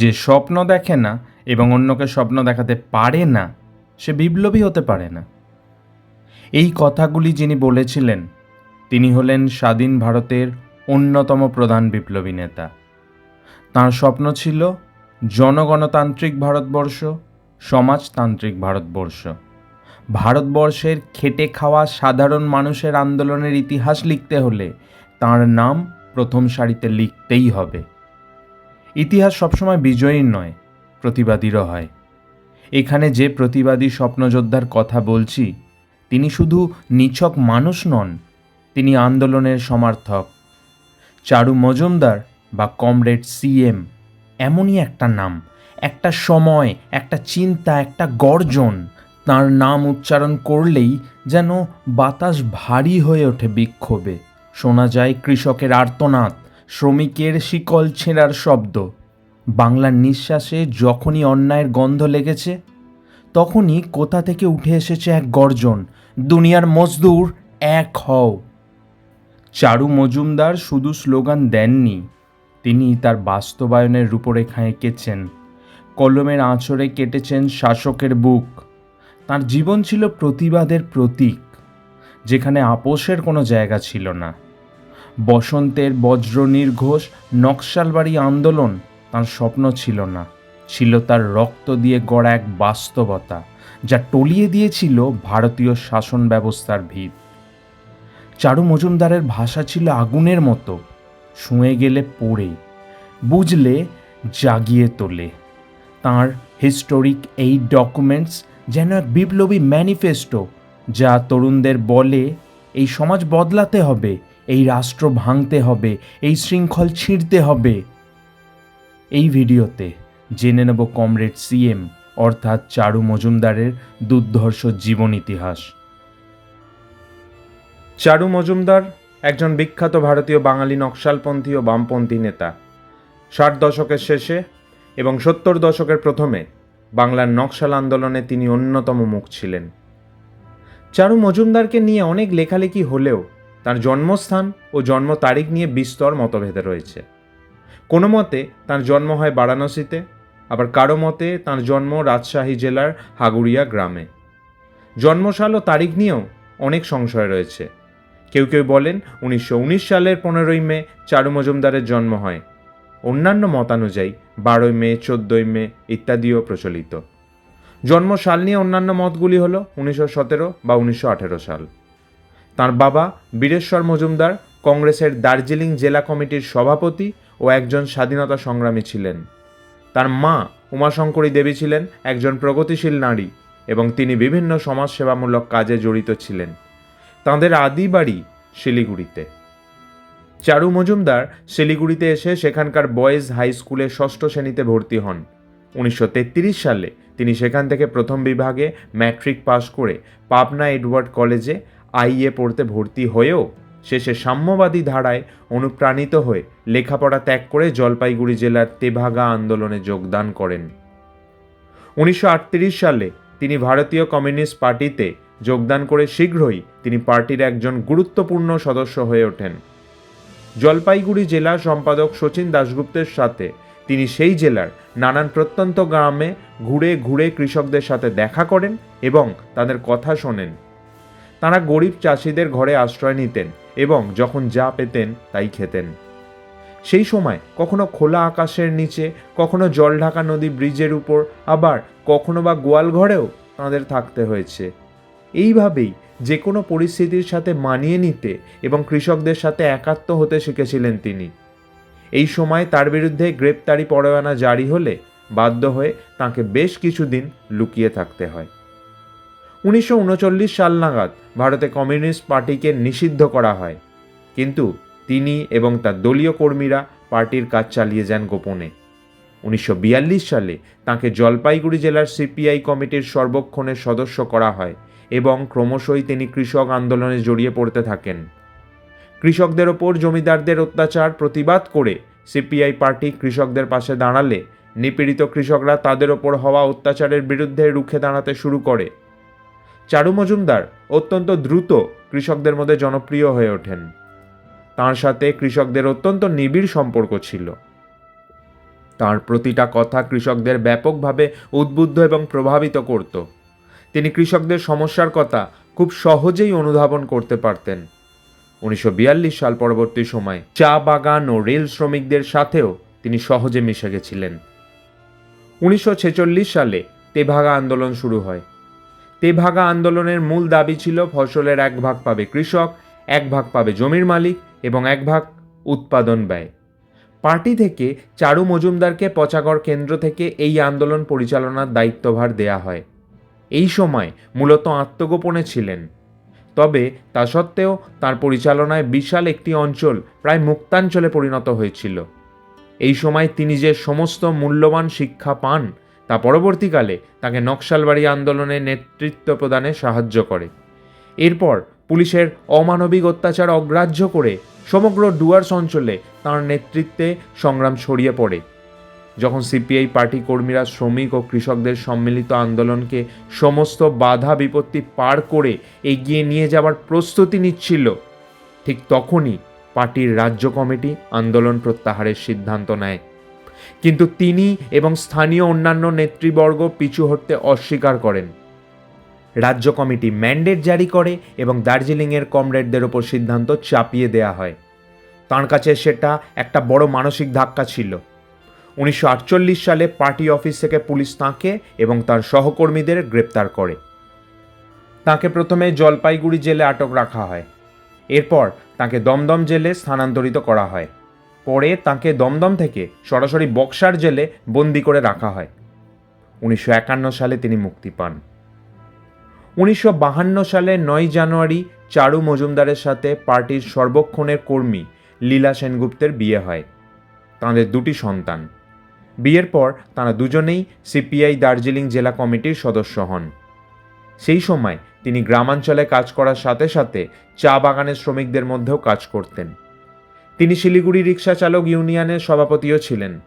যে স্বপ্ন দেখে না এবং অন্যকে স্বপ্ন দেখাতে পারে না, সে বিপ্লবী হতে পারে না। এই কথাগুলি যিনি বলেছিলেন, তিনি হলেন স্বাধীন ভারতের অন্যতম প্রধান বিপ্লবী নেতা। তাঁর স্বপ্ন ছিল জনগণতান্ত্রিক ভারতবর্ষ, সমাজতান্ত্রিক ভারতবর্ষ। ভারতবর্ষের খেটে খাওয়া সাধারণ মানুষের আন্দোলনের ইতিহাস লিখতে হলে তার নাম প্রথম সারিতে লিখতেই হবে। ইতিহাস সবসময় বিজয়ীর নয়, প্রতিবাদীরও হয়। এখানে যে প্রতিবাদী স্বপ্নযোদ্ধার কথা বলছি, তিনি শুধু নিছক মানুষ নন, তিনি আন্দোলনের সমর্থক। চারু মজুমদার বা কমরেড সিএম এমনই একটা নাম, একটা সময়, একটা চিন্তা, একটা গর্জন, তার নাম উচ্চারণ করলেই যেন বাতাস ভারী হয়ে ওঠে বিক্ষোভে। শোনা যায় কৃষকের আর্তনাদ শ্রমিকের শিকল ছেঁড়ার শব্দ। বাংলার নিঃশ্বাসে যখনই অন্যায়ের গন্ধ লেগেছে, তখনই কোথা থেকে উঠে এসেছে এক গর্জন, দুনিয়ার মজদুর এক হও। চারু মজুমদার শুধু স্লোগান দেননি, তিনি তার বাস্তবায়নের রূপরেখা এঁকেছেন, কলমের আঁচড়ে কেটেছেন শাসকের বুক। তার জীবন ছিল প্রতিবাদের প্রতীক, যেখানে আপোষের কোনো জায়গা ছিল না। বসন্তের বজ্র নির্ঘোষ নকশালবাড়ি আন্দোলন তার স্বপ্ন ছিল না। ছিল তার রক্ত দিয়ে গড়া এক বাস্তবতা, যা টলিয়ে দিয়েছিল ভারতীয় শাসন ব্যবস্থার ভিত। চারু মজুমদারের ভাষা ছিল আগুনের মতো, শুঁয়ে গেলে পড়ে, বুঝলে জাগিয়ে তোলে। তার হিস্টোরিক এই ডকুমেন্টস যেন এক বিপ্লবী ম্যানিফেস্টো, যা তরুণদের বলে, এই সমাজ বদলাতে হবে। এই রাষ্ট্র ভাঙতে হবে, এই শৃঙ্খল ছিঁড়তে হবে। এই ভিডিওতে জেনে নেব কমরেড সিএম, অর্থাৎ চারু মজুমদারের দুর্ধর্ষ জীবন ইতিহাস। চারু মজুমদার একজন বিখ্যাত ভারতীয় বাঙালি নকশালপন্থী ও বামপন্থী নেতা। ষাট দশকের শেষে এবং সত্তর দশকের প্রথমে বাংলার নকশাল আন্দোলনে তিনি অন্যতম মুখ ছিলেন। চারু মজুমদারকে নিয়ে অনেক লেখালেখি হলেও তার জন্মস্থান ও জন্ম তারিখ নিয়ে বিস্তর মতভেদ রয়েছে। কোনো মতে তার জন্ম হয় বারাণসীতে, আবার কারও মতে তার জন্ম রাজশাহী জেলার হাগুড়িয়া গ্রামে। জন্মসাল ও তারিখ নিয়েও অনেক সংশয় রয়েছে। কেউ কেউ বলেন উনিশশো উনিশ সালের পনেরোই মে চারু মজুমদারের জন্ম হয়। অন্যান্য মতানুযায়ী বারোই মে, চোদ্দোই মে ইত্যাদিও প্রচলিত। জন্মসাল নিয়ে অন্যান্য মতগুলি হল উনিশশো সতেরো বা উনিশশো আঠেরো সাল। তার বাবা বীরেশ্বর মজুমদার কংগ্রেসের দার্জিলিং জেলা কমিটির সভাপতি ও একজন স্বাধীনতা সংগ্রামী ছিলেন। তার মা উমাশঙ্করী দেবী ছিলেন একজন প্রগতিশীল নারী এবং তিনি বিভিন্ন সমাজসেবামূলক কাজে জড়িত ছিলেন। তাঁদের আদি বাড়ি শিলিগুড়িতে। চারু মজুমদার শিলিগুড়িতে এসে সেখানকার বয়েজ হাই স্কুলে ষষ্ঠ শ্রেণীতে ভর্তি হন। উনিশশো তেত্রিশ সালে তিনি সেখান থেকে প্রথম বিভাগে ম্যাট্রিক পাশ করে পাবনা এডওয়ার্ড কলেজে আইএ পড়তে ভর্তি হয়েও শেষে সাম্যবাদী ধারায় অনুপ্রাণিত হয়ে লেখাপড়া ত্যাগ করে জলপাইগুড়ি জেলার তেভাগা আন্দোলনে যোগদান করেন। উনিশশো আটত্রিশ সালে তিনি ভারতীয় কমিউনিস্ট পার্টিতে যোগদান করে শীঘ্রই তিনি পার্টির একজন গুরুত্বপূর্ণ সদস্য হয়ে ওঠেন। জলপাইগুড়ি জেলা সম্পাদক শচীন দাশগুপ্তের সাথে তিনি সেই জেলার নানান প্রত্যন্ত গ্রামে ঘুরে ঘুরে কৃষকদের সাথে দেখা করেন এবং তাদের কথা শোনেন। তারা গরিব চাষিদের ঘরে আশ্রয় নিতেন এবং যখন যা পেতেন তাই খেতেন। সেই সময় কখনো খোলা আকাশের নিচে, কখনো জলঢাকা নদী ব্রিজের উপর, আবার কখনো বা গোয়াল ঘরেও তাঁদের থাকতে হয়েছে। এইভাবেই যে কোনো পরিস্থিতির সাথে মানিয়ে নিতে এবং কৃষকদের সাথে একাত্ম হতে শিখেছিলেন তিনি। এই সময় তার বিরুদ্ধে গ্রেপ্তারি পরোয়ানা জারি হলে বাধ্য হয়ে তাকে বেশ কিছুদিন লুকিয়ে থাকতে হয়। উনিশশো উনচল্লিশ সাল নাগাদ ভারতে কমিউনিস্ট পার্টিকে নিষিদ্ধ করা হয়। কিন্তু তিনি এবং তার দলীয় কর্মীরা পার্টির কাজ চালিয়ে যান গোপনে। উনিশশো বিয়াল্লিশ সালে তাকে জলপাইগুড়ি জেলার সিপিআই কমিটির সর্বক্ষণের সদস্য করা হয় এবং ক্রমশই তিনি কৃষক আন্দোলনে জড়িয়ে পড়তে থাকেন। কৃষকদের ওপর জমিদারদের অত্যাচার প্রতিবাদ করে সিপিআই পার্টি কৃষকদের পাশে দাঁড়ালে নিপীড়িত কৃষকরা তাদের ওপর হওয়া অত্যাচারের বিরুদ্ধে রুখে দাঁড়াতে শুরু করে। চারু মজুমদার অত্যন্ত দ্রুত কৃষকদের মধ্যে জনপ্রিয় হয়ে ওঠেন। তার সাথে কৃষকদের অত্যন্ত নিবিড় সম্পর্ক ছিল। তার প্রতিটা কথা কৃষকদের ব্যাপকভাবে উদ্বুদ্ধ এবং প্রভাবিত করত। তিনি কৃষকদের সমস্যার কথা খুব সহজেই অনুধাবন করতে পারতেন। উনিশশো বিয়াল্লিশ সাল পরবর্তী সময় চা বাগান ও রেল শ্রমিকদের সাথেও তিনি সহজে মিশে গেছিলেন। উনিশশো ছেচল্লিশ সালে তেভাগা আন্দোলন শুরু হয়। তেভাগা আন্দোলনের মূল দাবি ছিল ফসলের এক ভাগ পাবে কৃষক, এক ভাগ পাবে জমির মালিক এবং এক ভাগ উৎপাদন ব্যয়। পার্টি থেকে চারু মজুমদারকে পচাগড় কেন্দ্র থেকে এই আন্দোলন পরিচালনার দায়িত্বভার দেয়া হয়। এই সময় মূলত আত্মগোপনে ছিলেন। তবে তা সত্ত্বেও তার পরিচালনায় বিশাল একটি অঞ্চল প্রায় মুক্তাঞ্চলে পরিণত হয়েছিল। এই সময় তিনি যে সমস্ত মূল্যবান শিক্ষা পান তা পরবর্তীকালে তাকে নকশালবাড়ি আন্দোলনে নেতৃত্ব প্রদানে সাহায্য করে। এরপর পুলিশের অমানবিক অত্যাচার অগ্রাহ্য করে সমগ্র ডুয়ার্স অঞ্চলে তাঁর নেতৃত্বে সংগ্রাম ছড়িয়ে পড়ে। যখন সিপিআই পার্টি কর্মীরা শ্রমিক ও কৃষকদের সম্মিলিত আন্দোলনকে সমস্ত বাধা বিপত্তি পার করে এগিয়ে নিয়ে যাওয়ার প্রস্তুতি নিচ্ছিল, ঠিক তখনই পার্টির রাজ্য কমিটি আন্দোলন প্রত্যাহারের সিদ্ধান্ত নেয়। কিন্তু তিনি এবং স্থানীয় অন্যান্য নেতৃবর্গ পিছু হটতে অস্বীকার করেন। রাজ্য কমিটি ম্যান্ডেট জারি করে এবং দার্জিলিংয়ের কমরেডদের ওপর সিদ্ধান্ত চাপিয়ে দেয়া হয়। তাঁর কাছে সেটা একটা বড় মানসিক ধাক্কা ছিল। উনিশশো আটচল্লিশ সালে পার্টি অফিস থেকে পুলিশ তাঁকে এবং তার সহকর্মীদের গ্রেপ্তার করে। তাকে প্রথমে জলপাইগুড়ি জেলে আটক রাখা হয়। এরপর তাকে দমদম জেলে স্থানান্তরিত করা হয়। পরে তাকে দমদম থেকে সরাসরি বক্সার জেলে বন্দি করে রাখা হয়। উনিশশো একান্ন সালে তিনি মুক্তি পান। উনিশশো বাহান্ন সালে নয় জানুয়ারি চারু মজুমদারের সাথে পার্টির সর্বক্ষণের কর্মী লীলা সেনগুপ্তের বিয়ে হয়। তাঁদের দুটি সন্তান। বিয়ের পর তাঁরা দুজনেই সিপিআই দার্জিলিং জেলা কমিটির সদস্য হন। সেই সময় তিনি গ্রামাঞ্চলে কাজ করার সাথে সাথে চা বাগানের শ্রমিকদের মধ্যেও কাজ করতেন। তিনি শিলিগুড়ি রিক্সা চালক ইউনিয়নের সভাপতিও ছিলেন।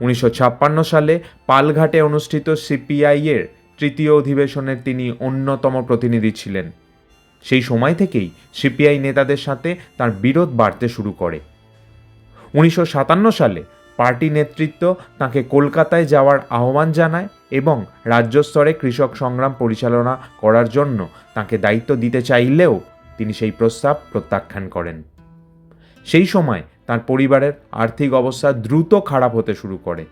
উনিশশো ছাপ্পান্ন সালে পালঘাটে অনুষ্ঠিত সিপিআইয়ের তৃতীয় অধিবেশনের তিনি অন্যতম প্রতিনিধি ছিলেন। সেই সময় থেকেই সিপিআই নেতাদের সাথে তার বিরোধ বাড়তে শুরু করে। উনিশশো সাতান্ন সালে পার্টি নেতৃত্ব তাকে কলকাতায় যাওয়ার আহ্বান জানায় এবং রাজ্য স্তরে কৃষক সংগ্রাম পরিচালনা করার জন্য তাকে দায়িত্ব দিতে চাইলেও তিনি সেই প্রস্তাব প্রত্যাখ্যান করেন। সেই সময় তার পরিবারের আর্থিক অবস্থা দ্রুত খারাপ হতে শুরু করে।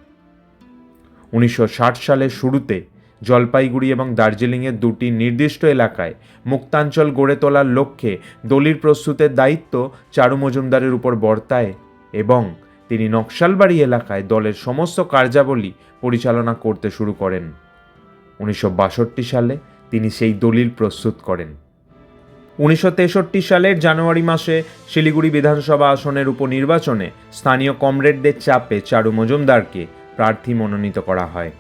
উনিশশো ষাট সালের শুরুতে জলপাইগুড়ি এবং দার্জিলিংয়ের দুটি নির্দিষ্ট এলাকায় মুক্তাঞ্চল গড়ে তোলার লক্ষ্যে দলিল প্রস্তুতের দায়িত্ব চারু মজুমদারের উপর বর্তায় এবং তিনি নকশালবাড়ি এলাকায় দলের সমস্ত কার্যাবলী পরিচালনা করতে শুরু করেন। উনিশশো বাষট্টি সালে তিনি সেই দলিল প্রস্তুত করেন। উনিশশো তেষট্টি সালের জানুয়ারি মাসে শিলিগুড়ি বিধানসভা আসনের উপনির্বাচনে স্থানীয় কমরেডদের চাপে চারু মজুমদারকে প্রার্থী মনোনীত করা হয়।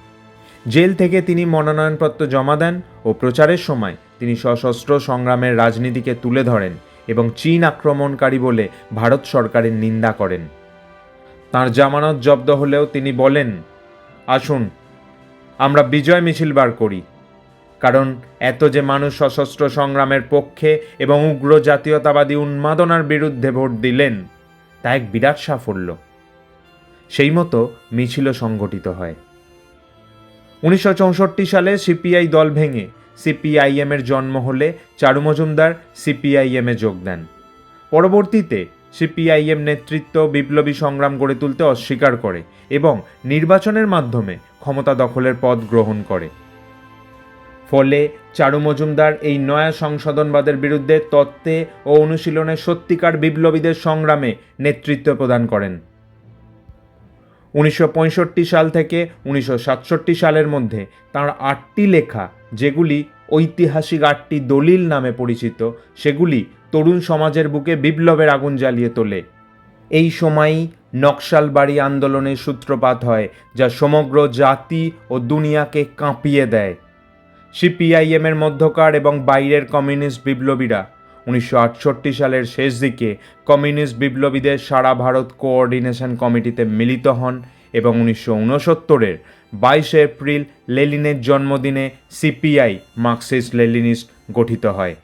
জেল থেকে তিনি মনোনয়নপত্র জমা দেন ও প্রচারের সময় তিনি সশস্ত্র সংগ্রামের রাজনীতিকে তুলে ধরেন এবং চীন আক্রমণকারী বলে ভারত সরকারের নিন্দা করেন। তার জামানত জব্দ হলেও তিনি বলেন, আসুন, আমরা বিজয় মিছিল বার করি। কারণ এত যে মানুষ সশস্ত্র সংগ্রামের পক্ষে এবং উগ্র জাতীয়তাবাদী উন্মাদনার বিরুদ্ধে ভোট দিলেন, তা এক বিরাট সাফল্য। সেই মতো মিছিলও সংগঠিত হয়। উনিশশো চৌষট্টি সালে সিপিআই দল ভেঙে সিপিআইএম এর জন্ম হলে চারু মজুমদার সিপিআইএমে যোগ দেন। পরবর্তীতে সিপিআইএম নেতৃত্ব বিপ্লবী সংগ্রাম গড়ে তুলতে অস্বীকার করে এবং নির্বাচনের মাধ্যমে ক্ষমতা দখলের পদ গ্রহণ করে। ফলে চারু মজুমদার এই নয়া সংশোধনবাদের বিরুদ্ধে তত্ত্বে ও অনুশীলনে সত্যিকার বিপ্লবীদের সংগ্রামে নেতৃত্ব প্রদান করেন। উনিশশো পঁয়ষট্টি সাল থেকে উনিশশো সাতষট্টি সালের মধ্যে তাঁর আটটি লেখা, যেগুলি ঐতিহাসিক আটটি দলিল নামে পরিচিত, সেগুলি তরুণ সমাজের বুকে বিপ্লবের আগুন জ্বালিয়ে তোলে। এই সময়ই নকশালবাড়ি আন্দোলনের সূত্রপাত হয়, যা সমগ্র জাতি ও দুনিয়াকে কাঁপিয়ে দেয়। সিপিআইএমের মধ্যকার এবং বাইরের কমিউনিস্ট বিপ্লবীরা উনিশশো আটষট্টি সালের শেষ দিকে কমিউনিস্ট বিপ্লবীদের সারা ভারত কোঅর্ডিনেশন কমিটিতে মিলিত হন এবং উনিশশো উনসত্তরের বাইশে এপ্রিল লেলিনের জন্মদিনে সিপিআই মার্কসিস্ট লেলিনিস্ট গঠিত হয়।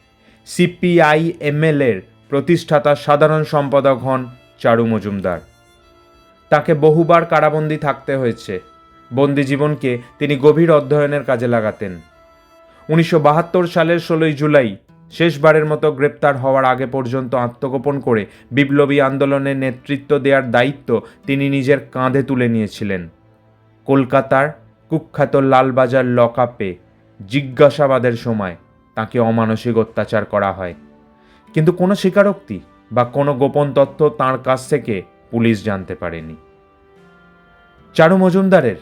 সিপিআই এমএলএর প্রতিষ্ঠাতা সাধারণ সম্পাদক হন চারু মজুমদার। তাকে বহুবার কারাবন্দি থাকতে হয়েছে। বন্দি জীবনকে তিনি গভীর অধ্যয়নের কাজে লাগাতেন। উনিশশো বাহাত্তর সালের ষোলোই জুলাই শেষবারের মতো গ্রেপ্তার হওয়ার আগে পর্যন্ত আত্মগোপন করে বিপ্লবী আন্দোলনের নেতৃত্ব দেওয়ার দায়িত্ব তিনি নিজের কাঁধে তুলে নিয়েছিলেন। কলকাতার কুখ্যাত লালবাজার লকআপে জিজ্ঞাসাবাদের সময় তাকে অমানসিক অত্যাচার করা হয়। কিন্তু কোনো স্বীকারোক্তি বা কোনো গোপন তথ্য তাঁর কাছ থেকে পুলিশ জানতে পারেনি। চারু মজুমদারের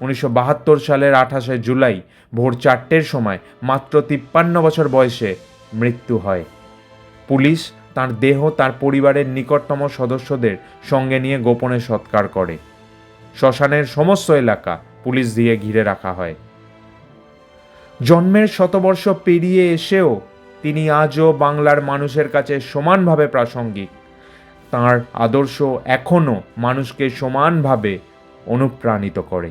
উনিশশো বাহাত্তর সালের আঠাশে জুলাই ভোর চারটের সময় মাত্র তিপ্পান্ন বছর বয়সে মৃত্যু হয়। পুলিশ তার দেহ তার পরিবারের নিকটতম সদস্যদের সঙ্গে নিয়ে গোপনে সৎকার করে। শ্মশানের সমস্ত এলাকা পুলিশ দিয়ে ঘিরে রাখা হয়। জন্মের শতবর্ষ পেরিয়ে এসেও তিনি আজও বাংলার মানুষের কাছে সমানভাবে প্রাসঙ্গিক। তার আদর্শ এখনও মানুষকে সমানভাবে অনুপ্রাণিত করে।